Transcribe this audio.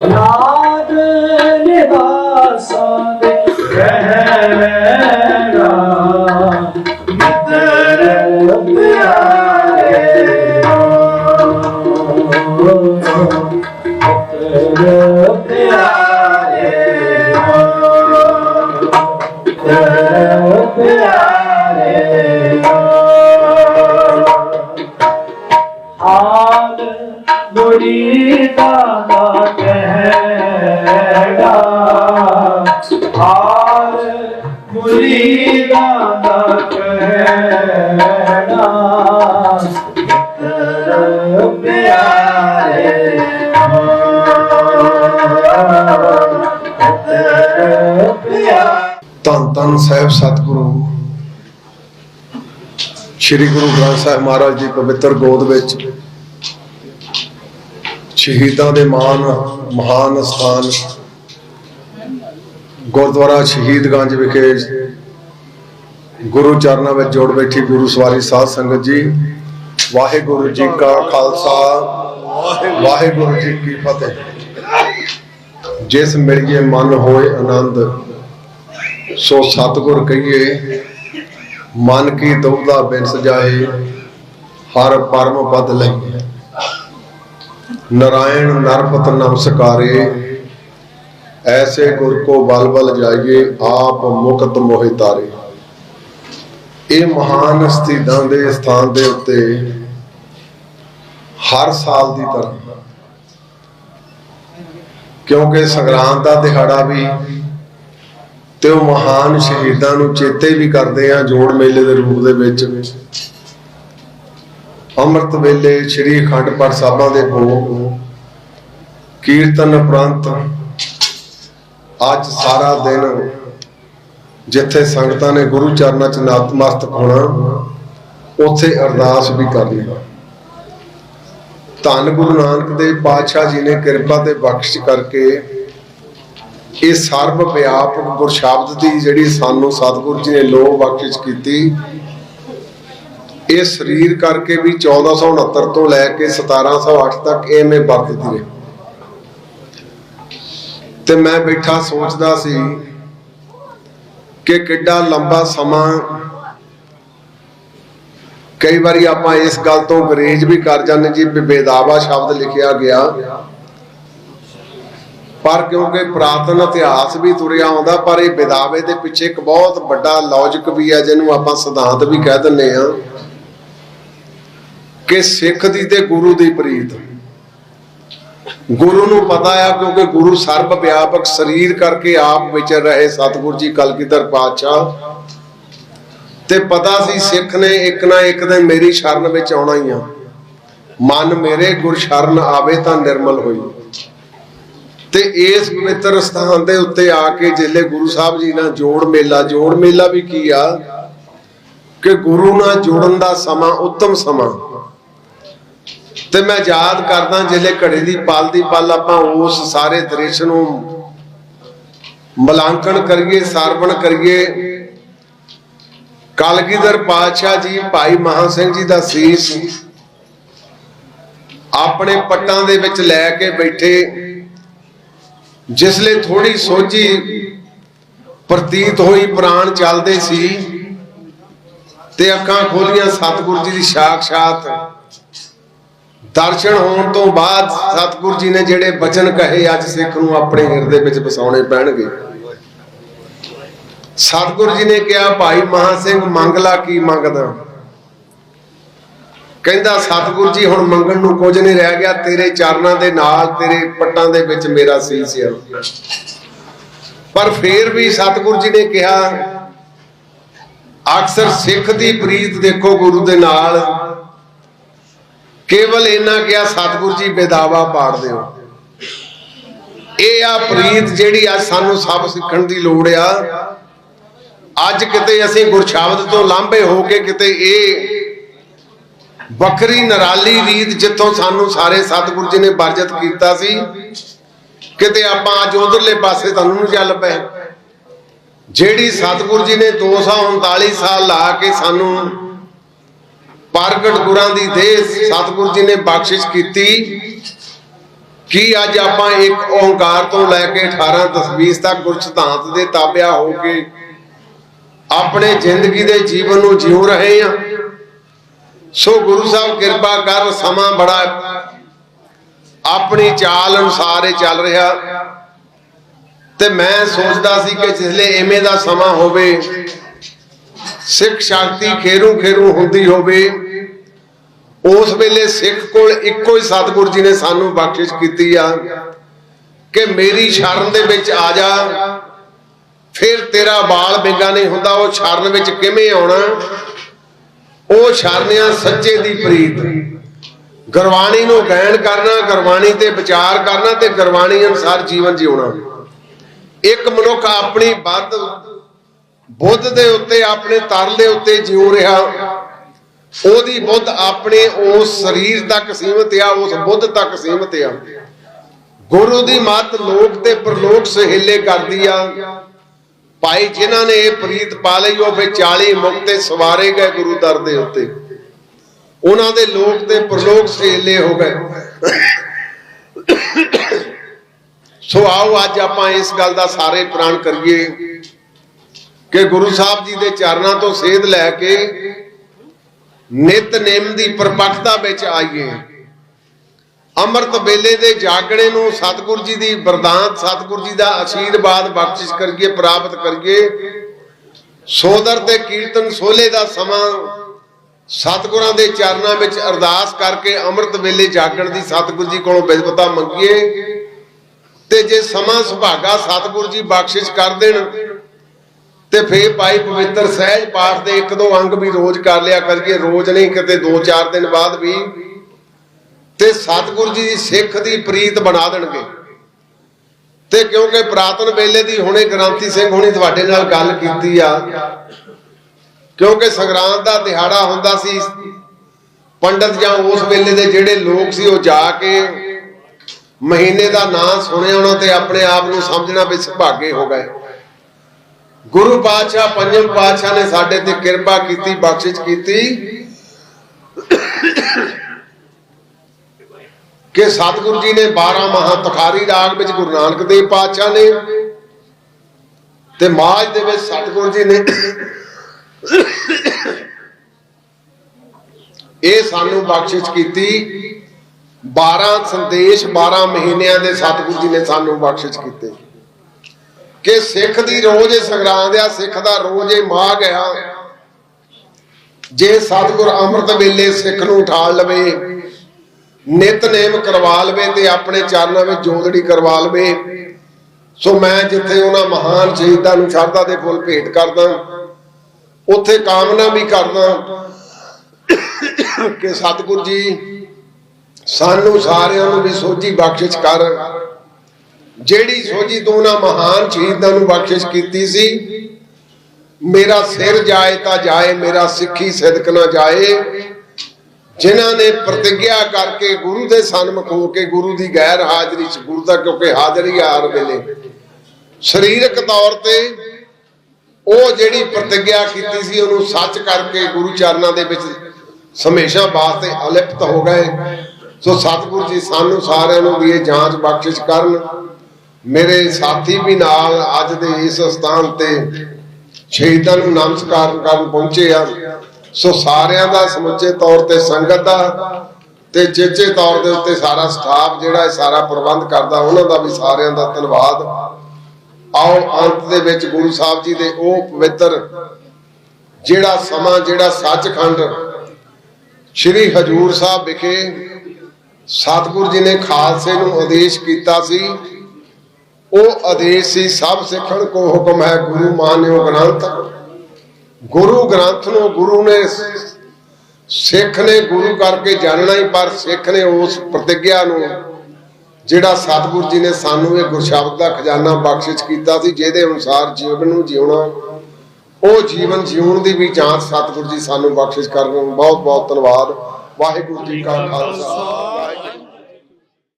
拿着你的。ਧੰਨ ਸਾਹਿਬ ਸਤਿਗੁਰੂ, ਸ੍ਰੀ ਗੁਰੂ ਗ੍ਰੰਥ ਸਾਹਿਬ ਮਹਾਰਾਜ ਦੀ ਪਵਿੱਤਰ ਗੋਦ ਵਿੱਚ ਸ਼ਹੀਦਾਂ ਦੇ ਮਾਨ ਮਹਾਨ ਸਥਾਨ, ਗੁਰਦੁਆਰਾ ਸ਼ਹੀਦਗੰਜ ਵਿਖੇ ਗੁਰੂ ਚਰਨਾਂ ਵਿੱਚ ਜੋੜ ਬੈਠੀ ਗੁਰੂ ਸਵਾਰੀ ਸਾਧ ਸੰਗਤ ਜੀ, ਵਾਹਿਗੁਰੂ ਜੀ ਕਾ ਖਾਲਸਾ, ਵਾਹਿਗੁਰੂ ਜੀ ਕੀ ਫਤਿਹ। ਜਿਸ ਮਿਲ ਮਨ ਹੋਏ ਆਨੰਦ ਸੋ ਸਤਿਗੁਰ ਕਹੀਏ, ਮਨ ਕੀ ਦਉਦਾ ਬਿਨ ਸਜਾਏ, ਹਰ ਪਰਮ ਪਦ ਲਈਏ। ਨਰਾਇਣ ਨਰਪਤ ਨਮਸਕਾਰੇ, ਐਸੇ ਗੁਰ ਕੋ ਬਲ ਬਲ ਜਾਈਏ, ਆਪ ਮੁਕਤ ਮੋਹਿ ਤਾਰੇ। ਇਹ ਮਹਾਨ ਸਥਿਤਾਂ ਦੇ ਸਥਾਨ ਦੇ ਉੱਤੇ ਹਰ ਸਾਲ ਦੀ ਤਰ੍ਹਾਂ, ਕਿਉਂਕਿ ਸੰਗਰਾਂਦ ਦਾ ਦਿਹਾੜਾ ਵੀ ਤੇ ਉਹ ਮਹਾਨ ਸ਼ਹੀਦਾਂ ਨੂੰ ਚੇਤੇ ਵੀ ਕਰਦੇ ਆ ਜੋੜ ਮੇਲੇ ਦੇ ਰੂਪ ਦੇ ਵਿੱਚ। ਅੰਮ੍ਰਿਤ ਵੇਲੇ ਸ੍ਰੀ ਅਖੰਡ ਪਾਠ ਸਾਹਿਬਾਂ ਦੇ ਭੋਗ ਕੀਰਤਨ ਉਪਰੰਤ ਅੱਜ ਸਾਰਾ ਦਿਨ ਜਿੱਥੇ ਸੰਗਤਾਂ ਨੇ ਗੁਰੂ ਚਰਨਾਂ 'ਚ ਨਤਮਸਤਕ ਹੋਣਾ, ਉੱਥੇ ਅਰਦਾਸ ਵੀ ਕਰਨੀ। ਧੰਨ ਗੁਰੂ ਨਾਨਕ ਦੇਵ ਪਾਤਸ਼ਾਹ ਜੀ ਨੇ ਕਿਰਪਾ ਤੇ ਬਖਸ਼ ਕਰਕੇ ਇਹ ਸਰਬ ਵਿਆਪਕ ਗੁਰਸ਼ਬਦ ਦੀ ਜਿਹੜੀ ਸਾਨੂੰ ਸਤਿਗੁਰੂ ਜੀ ਨੇ ਲੋਹ ਬਖਸ਼ਿਸ਼ ਕੀਤੀ, ਇਹ ਸਰੀਰ ਕਰਕੇ ਵੀ 1469 ਤੋਂ ਲੈ ਕੇ 1708 ਤੱਕ ਐਵੇਂ ਵਰਤਦੀ ਰਹੀ। ਤੇ ਮੈਂ ਬੈਠਾ ਸੋਚਦਾ ਸੀ ਕਿ ਕਿੱਡਾ ਲੰਬਾ ਸਮਾਂ ਕਈ ਵਾਰੀ ਆਪਾਂ ਇਸ ਗੱਲ ਤੋਂ ਗਰੇਜ ਵੀ ਕਰ ਜਾਂਦੇ ਜੀ ਬੇਦਾਵਾ ਸ਼ਬਦ ਲਿਖਿਆ ਗਿਆ। ਪਰ ਕਿਉਂਕਿ ਪ੍ਰਾਤਨ ਇਤਿਹਾਸ ਵੀ ਤੁਰਿਆ ਆਉਂਦਾ, ਪਰ ਇਹ ਵਿਦਾਵੇ ਦੇ ਪਿੱਛੇ ਇੱਕ ਬਹੁਤ ਵੱਡਾ ਲੌਜੀਕ ਵੀ ਹੈ, ਜਿਹਨੂੰ ਆਪਾਂ ਸਿਧਾਂਤ ਵੀ ਕਹਿ ਦਿੰਨੇ ਆ ਕਿ ਸਿੱਖ ਦੀ ਤੇ ਗੁਰੂ ਦੀ ਪ੍ਰੀਤ। ਗੁਰੂ ਨੂੰ ਪਤਾ ਆ ਕਿਉਂਕਿ ਗੁਰੂ ਸਰਬ ਵਿਆਪਕ ਸਰੀਰ ਕਰਕੇ ਆਪ ਵਿਚਰ ਰਹੇ ਸਤਿਗੁਰ ਜੀ ਕਲਗੀਧਰ ਪਾਤਸ਼ਾਹ। ਤੇ ਪਤਾ ਸੀ ਸਿੱਖ ਨੇ ਇੱਕ ਨਾ ਇੱਕ ਦਿਨ ਮੇਰੀ ਸ਼ਰਨ ਵਿੱਚ ਆਉਣਾ ਹੀ ਆ। ਮਨ ਮੇਰੇ ਗੁਰ ਸ਼ਰਨ ਆਵੇ ਤਾਂ ਨਿਰਮਲ ਹੋਈ। ਤੇ ਇਸ ਪਵਿੱਤਰ ਸਥਾਨ ਦੇ ਉੱਤੇ ਆ ਕੇ ਜਿੱਲੇ ਗੁਰੂ ਸਾਹਿਬ ਜੀ ਨਾਲ ਜੋੜ ਮੇਲਾ ਜੋੜ ਮੇਲਾ ਵੀ ਕੀ ਆ? ਕਿ ਗੁਰੂ ਨਾਲ ਜੋੜਨ ਦਾ ਸਮਾਂ, ਉੱਤਮ ਸਮਾਂ। ਤੇ ਮੈਂ ਯਾਦ ਕਰਦਾ ਜਿੱਲੇ ਘੜੇ ਦੀ ਪਲ ਦੀ ਪਲ ਆਪਾਂ ਉਸ ਸਾਰੇ ਦ੍ਰਿਸ਼ ਨੂੰ ਮਲਾਂਕਣ ਕਰੀਏ, ਸਾਰਵਣ ਕਰੀਏ। ਕਲਗੀਧਰ ਪਾਤਸ਼ਾਹ ਜੀ, ਭਾਈ ਮਹਾ ਸਿੰਘ ਜੀ ਦਾ ਸੀਸ ਆਪਣੇ ਪੱਟਾਂ ਦੇ ਵਿੱਚ ਲੈ ਕੇ ਬੈਠੇ। ਜਿਸਲੇ ਥੋੜੀ ਸੋਝੀ ਪ੍ਰਤੀਤ ਹੋਈ, ਪ੍ਰਾਣ ਚੱਲਦੇ ਸੀ ਤੇ ਅੱਖਾਂ ਖੋਲੀਆਂ ਸਤਿਗੁਰੂ ਜੀ ਦੀ ਸਾਖਸ਼ਾਤ। ਦਰਸ਼ਨ ਹੋਣ ਤੋਂ ਬਾਅਦ ਸਤਿਗੁਰੂ ਜੀ ਨੇ ਜਿਹੜੇ ਬਚਨ ਕਹੇ, ਅੱਜ ਸਿੱਖ ਨੂੰ ਆਪਣੇ ਹਿਰਦੇ ਵਿੱਚ ਵਸਾਉਣੇ ਪੈਣਗੇ। ਸਤਿਗੁਰੂ ਜੀ ਨੇ ਕਿਹਾ, ਭਾਈ ਮਹਾ ਸਿੰਘ, ਮੰਗ ਲਾ ਕੀ ਮੰਗਦਾ? ਕਹਿੰਦਾ, ਸਤਿਗੁਰ ਜੀ, ਹੁਣ ਮੰਗਣ ਨੂੰ ਕੁਝ ਨਹੀਂ ਰਹਿ ਗਿਆ। ਤੇਰੇ ਚਰਨਾਂ ਦੇ ਨਾਲ, ਤੇਰੇ ਪੱਟਾਂ ਦੇ ਵਿੱਚ ਮੇਰਾ ਸੀਸ ਆ। ਪਰ ਫੇਰ ਵੀ ਸਤਿਗੁਰੂ ਜੀ ਨੇ ਕਿਹਾ, ਅਕਸਰ ਸਿੱਖ ਦੀ ਪ੍ਰੀਤ ਦੇਖੋ ਗੁਰੂ ਦੇ ਨਾਲ। ਕੇਵਲ ਇੰਨਾ ਕਿਹਾ, ਸਤਿਗੁਰੂ ਜੀ ਬੇਦਾਵਾ ਪਾੜ ਦਿਓ। ਇਹ ਆ ਪ੍ਰੀਤ ਜਿਹੜੀ ਅੱਜ ਸਾਨੂੰ ਸਭ ਸਿੱਖਣ ਦੀ ਲੋੜ ਆ। ਅੱਜ ਕਿਤੇ ਅਸੀਂ ਗੁਰਸ਼ਬਦ ਤੋਂ ਲਾਂਭੇ ਹੋ ਕੇ ਕਿਤੇ ਇਹ ਵੱਖਰੀ ਨਰਾਲੀ ਰੀਤ ਜਿੱਥੋਂ ਸਾਨੂੰ ਸਾਰੇ ਸਤਿਗੁਰੂ ਜੀ ਨੇ ਵਰਜਤ ਕੀਤਾ ਸੀ, ਕਿਤੇ ਆਪਾਂ ਅੱਜ ਉਧਰਲੇ ਪਾਸੇ ਤੁਹਾਨੂੰ ਨੂੰ ਚੱਲ ਪਏ। ਜਿਹੜੀ ਸਤਿਗੁਰੂ ਜੀ ਨੇ 239 ਸਾਲ ਲਾ ਕੇ ਸਾਨੂੰ ਪ੍ਰਗਟ ਗੁਰਾਂ ਦੀ ਦੇਹ ਸਤਿਗੁਰੂ ਜੀ ਨੇ ਬਖਸ਼ਿਸ਼ ਕੀਤੀ, ਕੀ ਅੱਜ ਆਪਾਂ ਇੱਕ ਓੰਕਾਰ ਤੋਂ ਲੈ ਕੇ 18 ਤਸਵੀਰ ਤੱਕ ਗੁਰ ਸਿਧਾਂਤ ਦੇ ਤਾਬਿਆ ਹੋ ਕੇ ਆਪਣੇ ਜ਼ਿੰਦਗੀ ਦੇ ਜੀਵਨ ਨੂੰ ਜਿਉ ਰਹੇ ਆ ਸੋ ਗੁਰੂ ਸਾਹਿਬ ਕਿਰਪਾ ਕਰ, ਸਮਾਂ ਬੜਾ ਆਪਣੀ ਚਾਲ ਅਨੁਸਾਰ ਹੀ ਚੱਲ ਰਿਹਾ। ਤੇ ਮੈਂ ਸੋਚਦਾ ਸੀ ਕਿ ਜਿਸਲੇ ਐਵੇਂ ਦਾ ਸਮਾਂ ਹੋਵੇ, ਸਿੱਖ ਸ਼ਕਤੀ ਖੇਰੂ ਖੇਰੂ ਹੁੰਦੀ ਹੋਵੇ, ਉਸ ਵੇਲੇ ਸਿੱਖ ਕੋਲ ਇੱਕੋ ਹੀ ਸਤਿਗੁਰੂ ਜੀ ਨੇ ਸਾਨੂੰ ਬਖਸ਼ਿਸ਼ ਕੀਤੀ ਆ ਕਿ ਮੇਰੀ ਸ਼ਰਨ ਦੇ ਵਿੱਚ ਆ ਜਾ, ਫਿਰ ਤੇਰਾ ਬਾਲ ਬਿੰਗਾ ਨਹੀਂ ਹੁੰਦਾ, ਉਹ ਸ਼ਰਨ ਵਿੱਚ ਕਿਵੇਂ ਆਉਣਾ? ਉਹ ਸ਼ਰਨਿਆ ਸੱਚੇ ਦੀ ਪ੍ਰੀਤ। ਗੁਰਬਾਣੀ ਨੂੰ ਗਾਇਨ ਕਰਨਾ, ਗੁਰਬਾਣੀ ਤੇ ਵਿਚਾਰ ਕਰਨਾ ਤੇ ਗੁਰਬਾਣੀ ਅਨੁਸਾਰ ਜੀਵਨ ਜਿਉਣਾ। ਇੱਕ ਮਨੁੱਖ ਆਪਣੀ ਬੱਦ ਬੁੱਧ ਦੇ ਉੱਤੇ, ਆਪਣੇ ਤਰ ਦੇ ਉੱਤੇ ਜਿਉ ਰਿਹਾ, ਉਹਦੀ ਬੁੱਧ ਆਪਣੇ ਉਸ ਸਰੀਰ ਤੱਕ ਸੀਮਤ ਆ, ਉਸ ਬੁੱਧ ਤੱਕ ਸੀਮਤ ਆ। ਗੁਰੂ ਦੀ ਮੱਤ ਲੋਕ ਤੇ ਪ੍ਰਲੋਕ ਸਹੇਲੇ ਕਰਦੀ ਆ। ਭਾਈ ਜਿਨ੍ਹਾਂ ਨੇ ਇਹ ਪ੍ਰੀਤ ਪਾ ਲਈ, ਉਹ ਫਿਰ 40 ਮੁਕਤੇ ਸਵਾਰੇ ਗਏ ਗੁਰੂ ਦਰ ਦੇ ਉੱਤੇ। ਉਹਨਾਂ ਦੇ ਲੋਕ ਤੇ ਪ੍ਰਲੋਕ ਸਹੇਲੇ ਹੋ ਗਏ। ਸੋ ਆਓ ਅੱਜ ਆਪਾਂ ਇਸ ਗੱਲ ਦਾ ਸਾਰੇ ਪ੍ਰਾਣ ਕਰੀਏ ਕਿ ਗੁਰੂ ਸਾਹਿਬ ਜੀ ਦੇ ਚਰਨਾਂ ਤੋਂ ਸੇਧ ਲੈ ਕੇ ਨਿਤਨੇਮ ਦੀ ਪਰਪੱਕਤਾ ਵਿੱਚ ਆਈਏ। ਅੰਮ੍ਰਿਤ ਵੇਲੇ ਦੇ ਜਾਗਣੇ ਨੂੰ ਸਤਿਗੁਰ ਜੀ ਦੀ ਵਰਦਾਨ, ਸਤਿਗੁਰ ਜੀ ਦਾ ਆਸ਼ੀਰਵਾਦ ਬਖਸ਼ਿਸ਼ ਕਰੀਏ, ਪ੍ਰਾਪਤ ਕਰੀਏ। ਸੋਦਰ ਤੇ ਕੀਰਤਨ ਸੋਲੇ ਦਾ ਸਮਾਂ ਸਤਿਗੁਰਾਂ ਦੇ ਚਰਨਾਂ ਵਿੱਚ ਅਰਦਾਸ ਕਰਕੇ ਅੰਮ੍ਰਿਤ ਵੇਲੇ ਜਾਗਣ ਦੀ ਸਤਿਗੁਰ ਜੀ ਕੋਲੋਂ ਬਿਦਵਤਾ ਮੰਗੀਏ। ਤੇ ਜੇ ਸਮਾਂ ਸੁਭਾਗਾ ਸਤਿਗੁਰ ਜੀ ਬਖਸ਼ਿਸ਼ ਕਰ ਦੇਣ, ਤੇ ਫੇਰ ਭਾਈ ਪਵਿੱਤਰ ਸਹਿਜ ਪਾਠ ਦੇ ਇੱਕ ਦੋ ਅੰਗ ਵੀ ਰੋਜ਼ ਕਰ ਲਿਆ ਕਰੀਏ। ਰੋਜ਼ ਨਹੀਂ, ਕਿਤੇ 2-4 ਦਿਨ ਬਾਅਦ ਵੀ ਤੇ ਸਤਿਗੁਰੂ ਜੀ ਸਿੱਖ ਦੀ ਪ੍ਰੀਤ ਬਣਾ ਦੇਣਗੇ। ਤੇ ਕਿਉਂਕਿ ਪ੍ਰਾਤਨ ਵੇਲੇ ਦੀ ਹੁਣੇ ਗ੍ਰਾਂਤੀ ਸਿੰਘ ਹੁਣੀ ਤੁਹਾਡੇ ਨਾਲ ਗੱਲ ਕੀਤੀ ਆ, ਕਿਉਂਕਿ ਸੰਗਰਾਂਦ ਦਾ ਦਿਹਾੜਾ ਹੁੰਦਾ ਸੀ, ਪੰਡਤ ਜਾਂ ਉਸ ਵੇਲੇ ਦੇ ਜਿਹੜੇ ਲੋਕ ਸੀ, ਉਹ ਜਾ ਕੇ ਮਹੀਨੇ ਦਾ ਨਾਂ ਸੁਣਿਆ ਉਹਨਾਂ ਤੇ ਆਪਣੇ ਆਪ ਨੂੰ ਸਮਝਣਾ ਵੀ ਸੁਭਾਗੇ ਹੋ ਗਏ। ਗੁਰੂ ਪਾਤਸ਼ਾਹ, ਪੰਜਮ ਪਾਤਸ਼ਾਹ ਨੇ ਸਾਡੇ ਤੇ ਕਿਰਪਾ ਕੀਤੀ, ਬਖਸ਼ਿਸ਼ ਕੀਤੀ। ਕਿ ਸਤਿਗੁਰੂ ਜੀ ਨੇ 12 ਮਹਾ ਤਖਾਰੀ ਰਾਗ ਵਿੱਚ ਗੁਰੂ ਨਾਨਕ ਦੇਵ ਪਾਤਸ਼ਾਹ ਨੇ ਤੇ ਮਾਝ ਦੇ ਵਿੱਚ ਸਤਿਗੁਰੂ ਜੀ ਨੇ ਇਹ ਸਾਨੂੰ ਬਖਸ਼ਿਸ਼ ਕੀਤੀ। 12 ਸੰਦੇਸ਼ 12 ਮਹੀਨਿਆਂ ਦੇ ਸਤਿਗੁਰੂ ਜੀ ਨੇ ਸਾਨੂੰ ਬਖਸ਼ਿਸ਼ ਕੀਤੇ। ਕਿ ਸਿੱਖ ਦੀ ਰੋਜ਼ ਇਹ ਸੰਗਰਾਂਦ ਆ, ਸਿੱਖ ਦਾ ਰੋਜ਼ ਇਹ ਮਾਘ ਆ। ਜੇ ਸਤਿਗੁਰ ਅੰਮ੍ਰਿਤ ਵੇਲੇ ਸਿੱਖ ਨੂੰ ਉਠਾ ਲਵੇ ਨਿਤਨੇਮ ਕਰਵਾ ਲਵੇ ਤੇ ਆਪਣੇ ਚਰਨਾਂ ਵਿੱਚ ਜੋਦੜੀ ਕਰਵਾ ਲਵੇ। ਸੋ ਮੈਂ ਜਿੱਥੇ ਉਹਨਾਂ ਮਹਾਨ ਸ਼ਹੀਦਾਂ ਨੂੰ ਸ਼ਰਧਾ ਦੇ ਫੁੱਲ ਭੇਟ ਕਰਦਾ, ਉੱਥੇ ਕਾਮਨਾ ਵੀ ਕਰਦਾ ਕਿ ਸਤਿਗੁਰ ਜੀ, ਸਾਨੂੰ ਸਾਰਿਆਂ ਨੂੰ ਵੀ ਸੋਝੀ ਬਖਸ਼ਿਸ਼ ਕਰ। ਜਿਹੜੀ ਸੋਝੀ ਤੂੰ ਉਹਨਾਂ ਮਹਾਨ ਸ਼ਹੀਦਾਂ ਨੂੰ ਬਖਸ਼ਿਸ਼ ਕੀਤੀ ਸੀ, ਮੇਰਾ ਸਿਰ ਜਾਏ ਤਾਂ ਜਾਏ, ਮੇਰਾ ਸਿੱਖੀ ਸਿਦਕ ਨਾ ਜਾਏ। ਜਿਨ੍ਹਾਂ ਨੇ ਪ੍ਰਤੀਗਿਆ ਕਰਕੇ ਗੁਰੂ ਦੇ ਸਨਮੁਖ ਹੋ ਕੇ ਗੁਰੂ ਦੀ ਗੈਰ ਹਾਜ਼ਰੀ ਚ ਗੁਰੂ ਦਾ ਕਿਉਂਕਿ ਹਾਜ਼ਰੀ ਹਰ ਵੇਲੇ ਸਰੀਰਕ ਤੌਰ ਤੇ ਉਹ ਜਿਹੜੀ ਪ੍ਰਤੀਗਿਆ ਕੀਤੀ ਸੀ, ਉਹਨੂੰ ਸੱਚ ਕਰਕੇ ਗੁਰੂ ਚਰਨਾਂ ਦੇ ਵਿੱਚ ਹਮੇਸ਼ਾ ਵਾਸਤੇ ਅਲਿਪਤ ਹੋ ਗਏ। ਸੋ ਸਤਿਗੁਰੂ ਜੀ ਸਾਨੂੰ ਸਾਰਿਆਂ ਨੂੰ ਵੀ ਇਹ ਜਾਂਚ ਬਖਸ਼ਿਸ਼ ਕਰਨ। ਮੇਰੇ ਸਾਥੀ ਵੀ ਨਾਲ ਅੱਜ ਦੇ ਇਸ ਸਥਾਨ ਤੇ ਸ਼ਹੀਦਾਂ ਨੂੰ ਨਮਸਕਾਰ ਕਰਨ ਪਹੁੰਚੇ ਆ। ਸੋ ਸਾਰਿਆਂ ਦਾ ਸਮੁੱਚੇ ਤੌਰ ਤੇ ਸੰਗਤ ਦਾ ਤੇ ਚੇਚੇ ਤੌਰ ਦੇ ਉੱਤੇ ਸਾਰਾ ਸਟਾਫ ਜਿਹੜਾ ਇਹ ਸਾਰਾ ਪ੍ਰਬੰਧ ਕਰਦਾ, ਉਹਨਾਂ ਦਾ ਵੀ ਸਾਰਿਆਂ ਦਾ ਧੰਨਵਾਦ। ਆਓ ਅੰਤ ਦੇ ਵਿੱਚ ਗੁਰੂ ਸਾਹਿਬ ਜੀ ਦੇ ਉਹ ਪਵਿੱਤਰ ਜਿਹੜਾ ਸਮਾਂ, ਜਿਹੜਾ ਸੱਚਖੰਡ ਸ੍ਰੀ ਹਜੂਰ ਸਾਹਿਬ ਵਿਖੇ ਸਤਿਗੁਰੂ ਜੀ ਨੇ ਖਾਲਸੇ ਨੂੰ ਆਦੇਸ਼ ਕੀਤਾ ਸੀ। ਉਹ ਆਦੇਸ਼ ਸੀ, ਸਭ ਸਿੱਖਣ ਕੋ ਹੁਕਮ ਹੈ ਗੁਰੂ ਮਾਨਿਓ ਗ੍ਰੰਥ। ਗੁਰੂ ਗ੍ਰੰਥ ਨੂੰ ਗੁਰੂ ਨੇ ਸਿੱਖ ਨੇ ਗੁਰੂ ਕਰਕੇ ਜਾਣਨਾ ਹੀ, ਪਰ ਸਿੱਖ ਨੇ ਉਸ ਪ੍ਰਤੀਗਿਆ ਨੂੰ ਜਿਹੜਾ ਸਤਿਗੁਰੂ ਜੀ ਨੇ ਸਾਨੂੰ ਇਹ ਗੁਰਸ਼ਬਦ ਦਾ ਖਜ਼ਾਨਾ ਬਖਸ਼ਿਸ਼ ਕੀਤਾ ਸੀ, ਜਿਹਦੇ ਅਨੁਸਾਰ ਜੀਵਨ ਨੂੰ ਜਿਉਣਾ, ਉਹ ਜੀਵਨ ਜਿਉਣ ਦੀ ਵੀ ਜਾਂਚ ਸਤਿਗੁਰੂ ਜੀ ਸਾਨੂੰ ਬਖਸ਼ਿਸ਼ ਕਰਨ। ਬਹੁਤ ਬਹੁਤ ਧੰਨਵਾਦ। ਵਾਹਿਗੁਰੂ ਜੀ ਕਾ ਖਾਲਸਾ। ਵਾਹਿਗੁਰੂ